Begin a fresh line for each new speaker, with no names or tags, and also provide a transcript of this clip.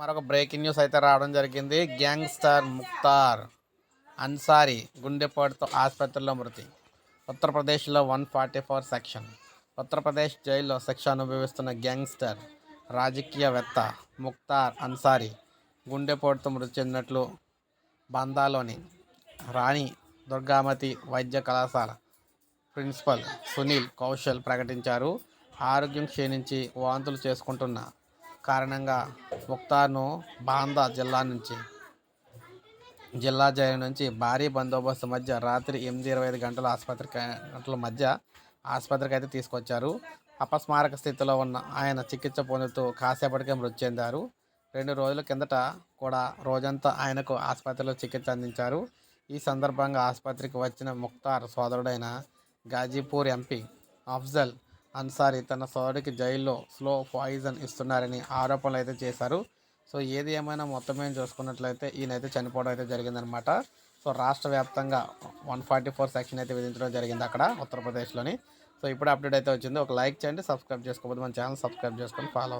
మరొక breaking news అయితే రావడం జరిగింది. గ్యాంగ్స్టర్ ముక్తార్ అన్సారీ గుండెపోటుతో ఆసుపత్రిలో మృతి. ఉత్తరప్రదేశ్లో one forty four section. Uttar Pradesh జైల్లో శిక్ష అనుభవిస్తున్న గ్యాంగ్స్టర్ రాజకీయవేత్త ముక్తార్ అన్సారీ గుండెపోటుతో మృతి చెందినట్లు బందాలోని రాణి దుర్గామతి వైద్య కళాశాల ప్రిన్సిపల్ సునీల్ కౌశల్ ప్రకటించారు. ఆరోగ్యం క్షీణించి వాంతులు చేసుకుంటున్న కారణంగా ముక్తార్ను బాందా జిల్లా నుంచి జిల్లా జైలు నుంచి భారీ బందోబస్తు మధ్య రాత్రి ఎనిమిది ఇరవై ఐదు గంటల ఆసుపత్రికి గంటల మధ్య ఆసుపత్రికి అయితే తీసుకొచ్చారు. అపస్మారక స్థితిలో ఉన్న ఆయన చికిత్స పొందుతూ కాసేపటికే మృతి చెందారు. రెండు రోజుల కిందట కూడా రోజంతా ఆయనకు ఆసుపత్రిలో చికిత్స అందించారు. ఈ సందర్భంగా ఆసుపత్రికి వచ్చిన ముక్తార్ సోదరుడైన గాజీపూర్ ఎంపీ అఫ్జల్ అన్సారీ తన సోదరికి జైల్లో స్లో పాయిజన్ ఇస్తున్నారని ఆరోపణలు అయితే చేశారు. సో ఏది ఏమైనా మొత్తం ఏం చూసుకున్నట్లయితే ఈయనైతే చనిపోవడం అయితే జరిగిందనమాట సో రాష్ట్ర వ్యాప్తంగా వన్ ఫార్టీ ఫోర్ సెక్షన్ అయితే విధించడం జరిగింది అక్కడ ఉత్తరప్రదేశ్లోని. సో ఇప్పుడు అప్డేట్ అయితే వచ్చింది. ఒక లైక్ చేయండి సబ్స్క్రైబ్ చేసుకోకపోతే మన ఛానల్ సబ్స్క్రైబ్ చేసుకొని ఫాలో